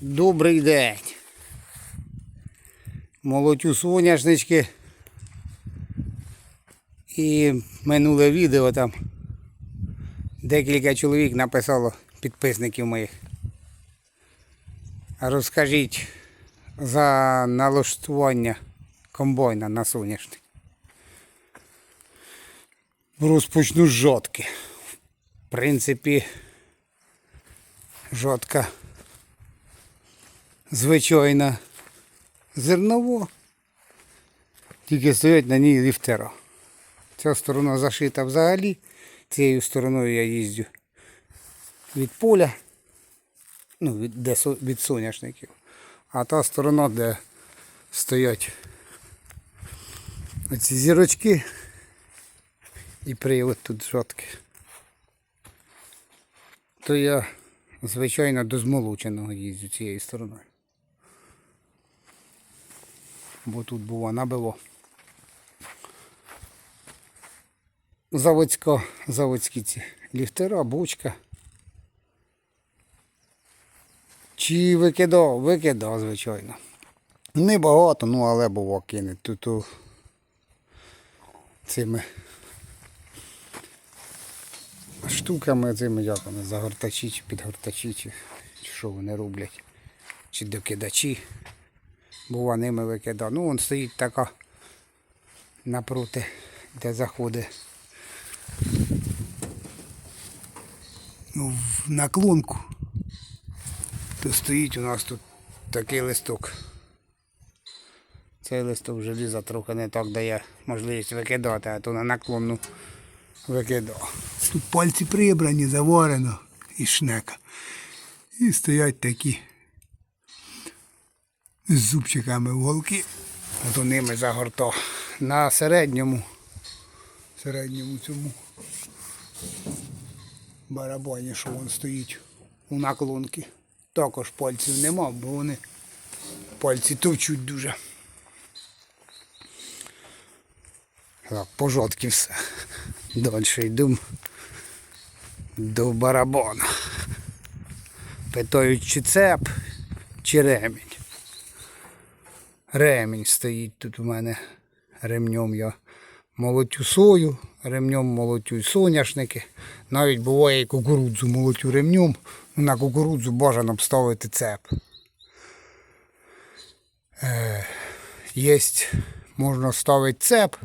Добрий день. Молотю соняшнички. І минуле відео там декілька чоловік написало підписників моїх. Розкажіть за налаштування комбайна на соняшник. Розпочну з жодки. В принципі, жодка звичайна зерново. Тільки стоять на ній ліфтера. Ця сторона зашита взагалі. Цією стороною я їздю від поля, ну, від, де, від соняшників. А та сторона, де стоять оці зірочки і привод тут жодки. То я, звичайно, до змолоченого їздю цією стороною. Бо тут було набило. Заводська, заводські ці ліфтера, бочка. Чи викидав? Викидав, звичайно. Небагато, ну але було кине. Тут цими штуками цими як вони, загортачі чи підгортачі, чи що вони роблять, чи докидачі. Бува ними викидав. Ну, вон стоїть така напроти, де заходить. Ну, в наклонку. То стоїть у нас тут такий листок. Цей листок желіза трохи не так дає можливість викидати, а то на наклонну викидав. Тут пальці прибрані, заварено і шнека. І стоять такі з зубчиками вголки. Ото ними загортав. На середньому, середньому цьому барабані, що він стоїть у наклонки. Також пальців нема, бо вони пальці товчуть дуже. Так, по жодки все. Далі йдемо до барабана. Питають, чи цеп, чи ремінь. Ремінь стоїть тут у мене. Ремнем я молотю сою, ремнем молотю соняшники. Навіть буває і кукурудзу молотю ремнем. Ну, На кукурудзу бажано б ставити цеп. Е, єсть, можна ставити цеп.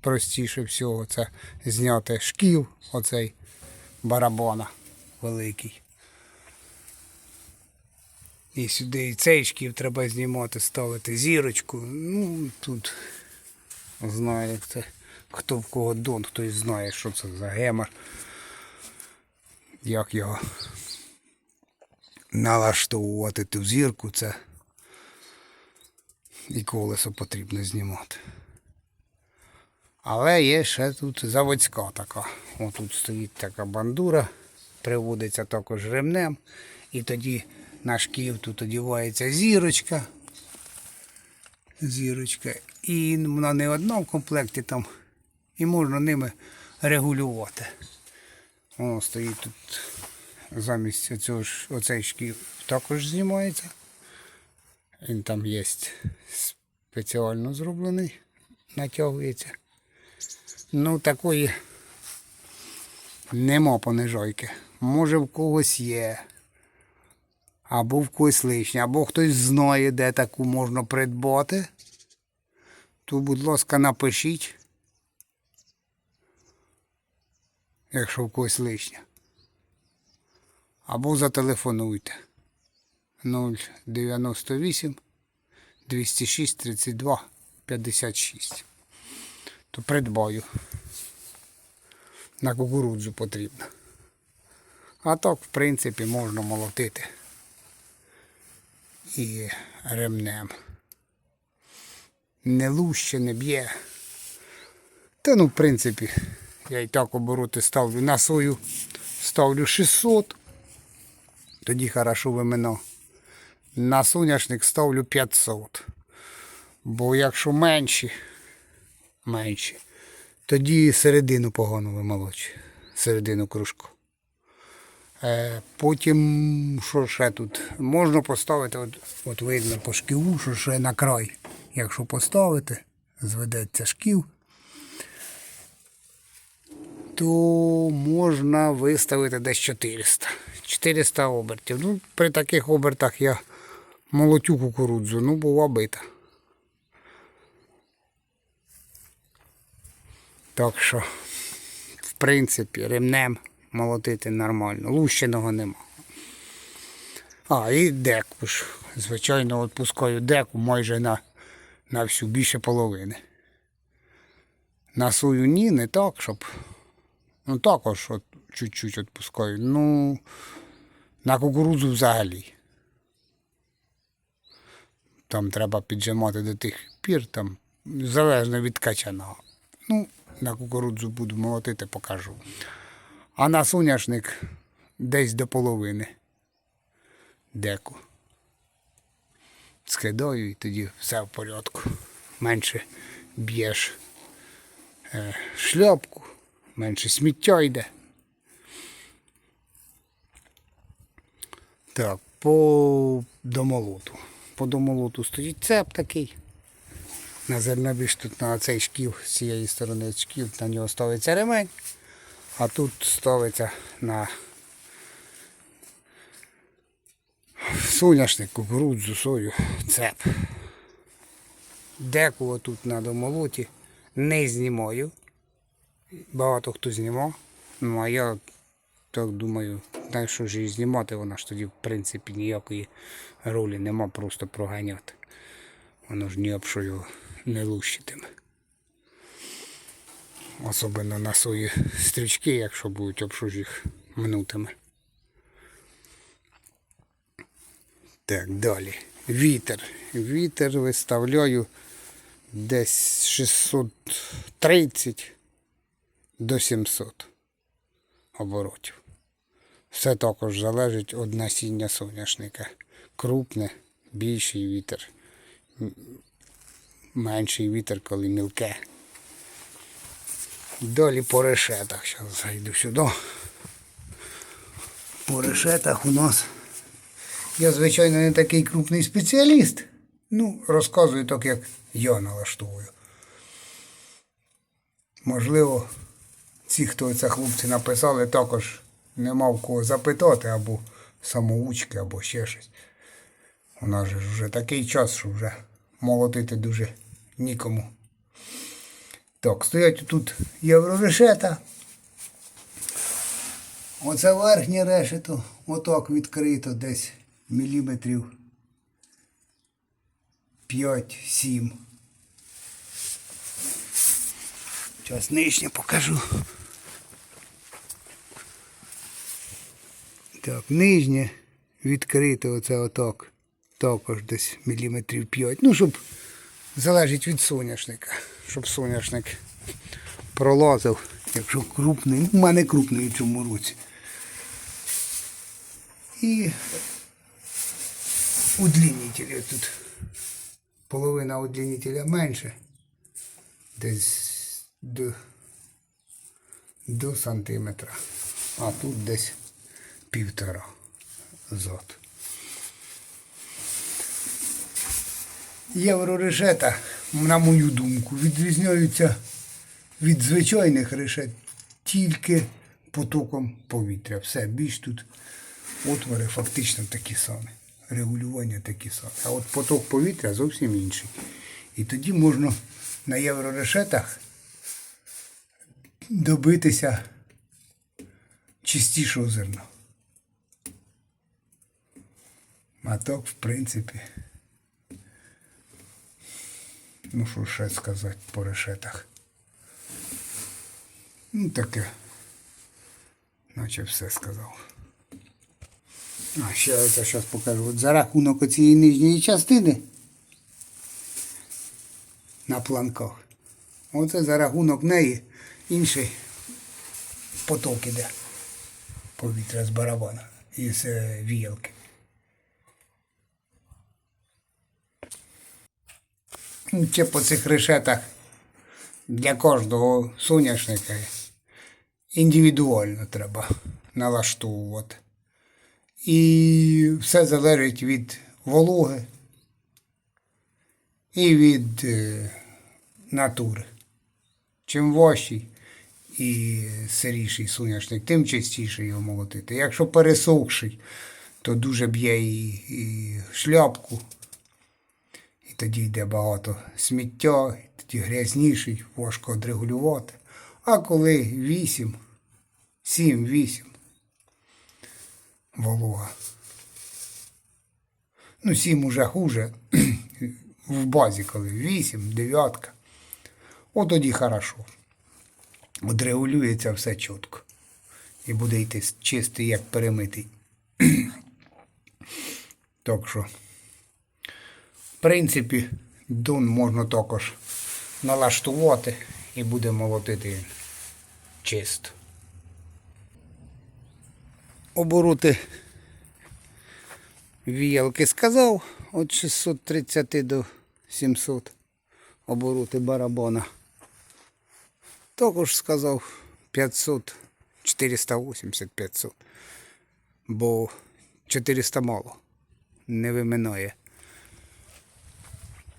Простіше всього це зняти шків, оцей барабана великий. І сюди і цей шків треба знімати, ставити зірочку. Ну, тут знає це, хто в кого дон, хтось знає, що це за гемор. Як його налаштовувати ту зірку, це і колесо потрібно знімати. Але є ще тут заводська така. Отут стоїть така бандура, приводиться також ремнем. І тоді на шків тут одівається зірочка. Зірочка. І вона не одна в комплекті там. І можна ними регулювати. Воно стоїть тут замість цього ж оцей шків також знімається. Він там є спеціально зроблений, натягується. Ну, такої нема понижойки. Може в когось є. Або в когось лишня, або хтось знає, де таку можна придбати. То, будь ласка, напишіть. Якщо в когось лишня. Або зателефонуйте. 098 206 32 56 то придбаю. На кукурудзу потрібно. А так, в принципі, можна молотити і ремнем. Не луще, не б'є. Та ну, в принципі, я і так обороти ставлю на свою ставлю 600. Тоді хорошо вимино. На соняшник ставлю 500. Бо якщо менші, менші. Тоді середину погано вимолочує. Середину кружку. Е, Потім, що ще тут? Можна поставити, от, от видно по шківу, що ще на край. Якщо поставити, зведеться шків, то можна виставити десь 400. 400 обертів. Ну, при таких обертах я молотю кукурудзу, ну, була бита. Так що, в принципі, ремнем молотити нормально. Лущеного нема. А, і деку ж. Звичайно, відпускаю деку майже на, на всю більше половини. На свою ні, не так, щоб. Ну також от, чуть-чуть відпускаю. Ну, на кукурудзу взагалі. Там треба піджимати до тих пір, там, залежно від качаного. Ну, на кукурудзу буду молотити, покажу. А на соняшник десь до половини деку. Скидаю і тоді все в порядку. Менше б'єш е, шляпку, менше сміття йде. Так, по домолоту. По домолоту стоїть цеп такий. На зернобіж тут на цей шків, з цієї сторони шків, на нього ставиться ремень, а тут ставиться на соняшник, кукурудзу, сою, цеп. Деку тут на домолоті не знімаю. Багато хто знімав. Ну а я так думаю, так що ж її знімати, вона ж тоді в принципі ніякої ролі нема, просто проганяти. Воно ж ні об що його не лущитиме. Особливо на свої стрічки, якщо будуть об що ж. Так, далі. Вітер. Вітер виставляю десь 630 до 700 оборотів. Все також залежить від насіння соняшника. Крупне, більший вітер, менший вітер, коли мілке. Далі по решетах. Зараз зайду сюди. По решетах у нас. Я, звичайно, не такий крупний спеціаліст. Ну, розказую так, як я налаштовую. Можливо, ці, хто це хлопці написали, також нема в кого запитати, або самоучки, або ще щось. У нас же вже такий час, що вже молотити дуже нікому. Так, стоять тут єврорешета. Оце верхнє решето, отак відкрито десь міліметрів 5-7. Зараз нижнє покажу. Так, нижнє відкрито оце отак. Також десь міліметрів 5. Ну, щоб залежить від соняшника. Щоб соняшник пролазив, якщо крупний. У мене крупний у цьому році. І удлінителі тут. Половина удлінителя менше. Десь до, до сантиметра. А тут десь півтора зот. Єврорешета, на мою думку, відрізняються від звичайних решет тільки потоком повітря. Все, більш тут отвори фактично такі самі. Регулювання такі самі. А от поток повітря зовсім інший. І тоді можна на єврорешетах добитися чистішого зерна. А так, в принципі, ну що ще сказати по решетах. Ну таке. Наче все сказав. А ще я зараз покажу. От за рахунок цієї нижньої частини на планках. Оце за рахунок неї інший поток іде повітря з барабана із е, віялки. Ну, Ще по цих решетах для кожного соняшника індивідуально треба налаштовувати. І все залежить від вологи і від е, натури. Чим важчий і сиріший соняшник, тим частіше його молотити. Якщо пересохший, то дуже б'є і, і шляпку, тоді йде багато сміття, тоді грязніший, важко відрегулювати. А коли 8, 7, 8 волога. Ну, 7 уже хуже. В базі, коли 8, 9. От тоді хорошо. Отрегулюється все чітко. І буде йти чистий, як перемитий. так що, принципі, дун можна також налаштувати і буде молотити чисто. Обороти віялки сказав від 630 до 700 обороти барабана. Також сказав 500, 480, 500. Бо 400 мало. Не виминає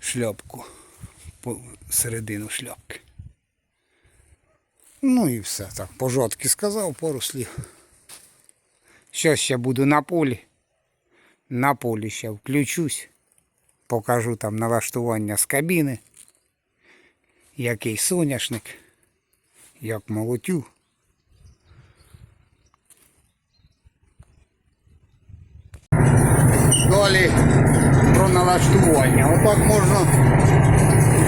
шляпку середину шляпки. Ну і все так. Пожотки сказав пару слів. Що ще буду на полі. На полі ще включусь. Покажу там налаштування з кабіни. Який соняшник. Як молотю. Про налаштування. Отак можна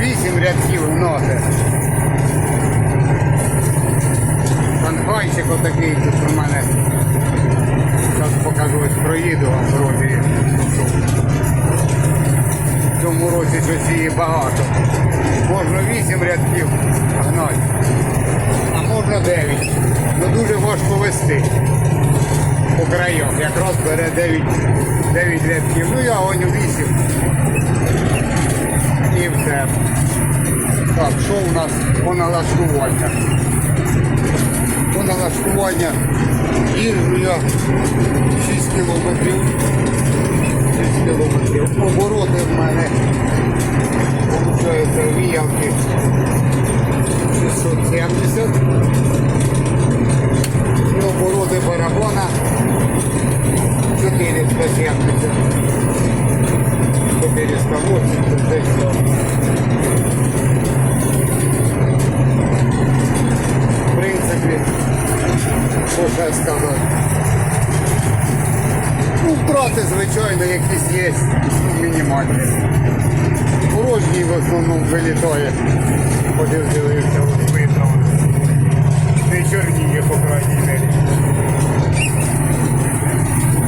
8 рядків гнати. Танхайчик отакий тут у мене. Зараз покажу, ось проїду вам вроді. В цьому році щось її багато. Можна 8 рядків гнати, а можна 9. Ну дуже важко вести краям. Якраз бере 9, 9 рядків. Ну я гоню 8. І все. Так, що у нас по налаштуванню? По налаштування їжу я 6 кілометрів. Ну, втрати, звичайно, якісь є мінімальні. Порожній в основному вилітає. Подивився, видно. Не чорніє, по крайній мірі.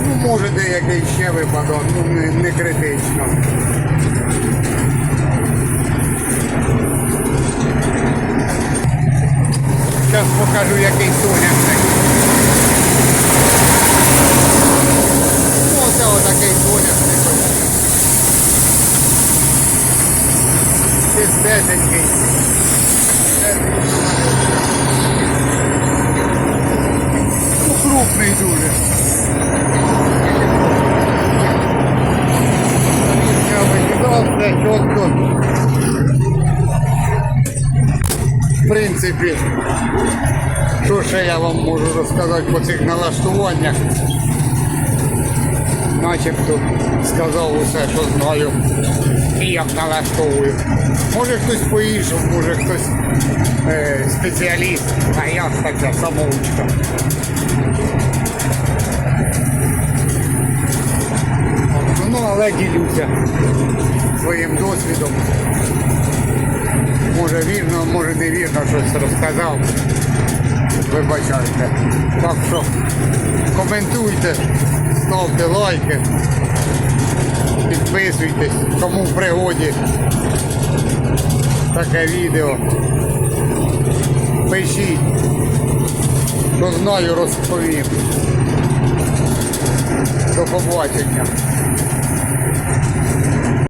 Ну, може деякий ще випадок, ну не, не критично. Зараз покажу який соняшник. Ну, Оце отакий соняшник. Чистесенький. Ну, крупний дуже. Я викидав все чітко. В принципі, що ще я вам можу розказати по цих налаштуваннях? Начебто сказав усе, що знаю і як налаштовую. Може хтось по-іншому, може хтось е, спеціаліст, а я така самоучка. Ну, але ділюся своїм досвідом. Може вірно, може невірно щось розказав. Вибачайте. Так що коментуйте, ставте лайки, підписуйтесь, кому в пригоді таке відео. Пишіть, що знаю, розповім. До побачення.